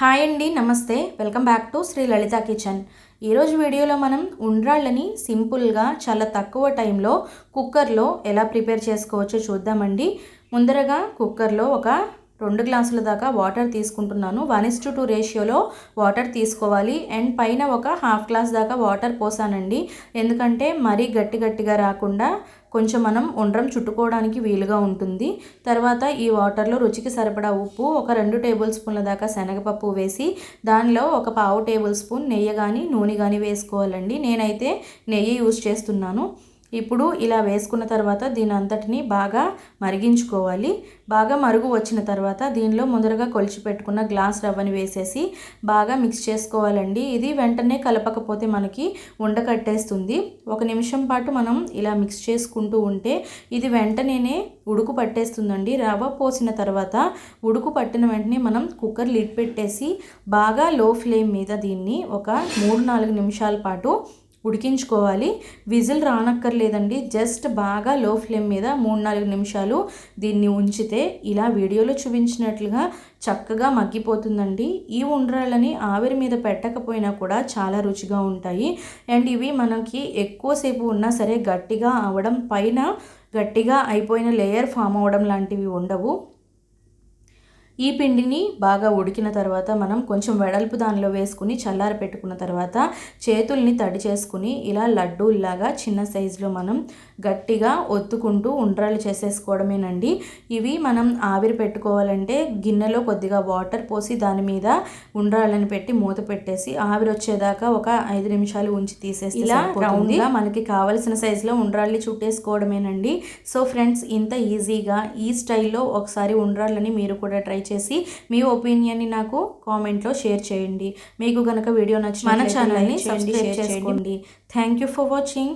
Hi అండి నమస్తే. Welcome back to Sri Lalitha kitchen. ఈరోజు వీడియోలో మనం ఉండ్రాళ్ళని సింపుల్గా చాలా తక్కువ టైంలో కుక్కర్లో ఎలా ప్రిపేర్ చేసుకోవచ్చో చూద్దామండి. ముందరగా కుక్కర్లో ఒక రెండు గ్లాసుల దాకా వాటర్ తీసుకుంటున్నాను. వన్ ఇస్ టు టూ రేషియోలో వాటర్ తీసుకోవాలి. అండ్ పైన ఒక హాఫ్ గ్లాస్ దాకా వాటర్ పోసానండి. ఎందుకంటే మరీ గట్టి గట్టిగా రాకుండా కొంచెం మనం ఉండ్రం చుట్టుకోవడానికి వీలుగా ఉంటుంది. తర్వాత ఈ వాటర్లో రుచికి సరిపడా ఉప్పు ఒక రెండు టేబుల్ స్పూన్ల దాకా శనగపప్పు వేసి దానిలో ఒక పావు టేబుల్ స్పూన్ నెయ్యి కానీ నూనె కానీ వేసుకోవాలండి. నేనైతే నెయ్యి యూజ్ చేస్తున్నాను. ఇప్పుడు ఇలా వేసుకున్న తర్వాత దీని అంతటిని బాగా మరిగించుకోవాలి. బాగా మరుగు వచ్చిన తర్వాత దీనిలో ముందరగా కొలిచి పెట్టుకున్న గ్లాస్ రవ్వని వేసేసి బాగా మిక్స్ చేసుకోవాలండి. ఇది వెంటనే కలపకపోతే మనకి ఉండకట్టేస్తుంది ఒక నిమిషం పాటు మనం ఇలా మిక్స్ చేసుకుంటూ ఉంటే ఇది వెంటనే ఉడుకు పట్టేస్తుందండి. రవ్వ పోసిన తర్వాత ఉడుకు పట్టిన వెంటనే మనం కుక్కర్ లిడ్ పెట్టేసి బాగా లో ఫ్లేమ్ మీద దీన్ని ఒక మూడు నాలుగు నిమిషాల పాటు ఉడికించుకోవాలి. విజిల్ రానక్కర్లేదండి. జస్ట్ బాగా లో ఫ్లేమ్ మీద మూడు నాలుగు నిమిషాలు దీన్ని ఉంచితే ఇలా వీడియోలో చూపించినట్లుగా చక్కగా మగ్గిపోతుందండి. ఈ ఉండ్రాళ్ళని ఆవిరి మీద పెట్టకపోయినా కూడా చాలా రుచిగా ఉంటాయి. అండ్ ఇవి మనకి ఎక్కువసేపు ఉన్నా సరే గట్టిగా అవడం పైన గట్టిగా అయిపోయిన లేయర్ ఫామ్ అవ్వడం లాంటివి ఉండవు. ఈ పిండిని బాగా ఉడికిన తర్వాత మనం కొంచెం వెడల్పు దానిలో వేసుకుని చల్లారి పెట్టుకున్న తర్వాత చేతుల్ని తడి చేసుకుని ఇలా లడ్డూల్లాగా చిన్న సైజులో మనం గట్టిగా ఒత్తుకుంటూ ఉండ్రాలు చేసేసుకోవడమేనండి. ఇవి మనం ఆవిరి పెట్టుకోవాలంటే గిన్నెలో కొద్దిగా వాటర్ పోసి దాని మీద ఉండ్రాళ్ళని పెట్టి మూత పెట్టేసి ఆవిరి వచ్చేదాకా ఒక ఐదు నిమిషాలు ఉంచి తీసేసి ఇలా రౌండ్గా మనకి కావలసిన సైజులో ఉండ్రాళ్ళని చుట్టేసుకోవడమేనండి. సో ఫ్రెండ్స్ ఇంత ఈజీగా ఈ స్టైల్లో ఒకసారి ఉండ్రాళ్ళని మీరు కూడా ట్రై చేసి మీ ఒపీనియన్ని నాకు కామెంట్లో షేర్ చేయండి. మీకు కనుక వీడియో నచ్చిన మన ఛానల్ని సబ్స్క్రైబ్ చేసుకోండి. Thank you for watching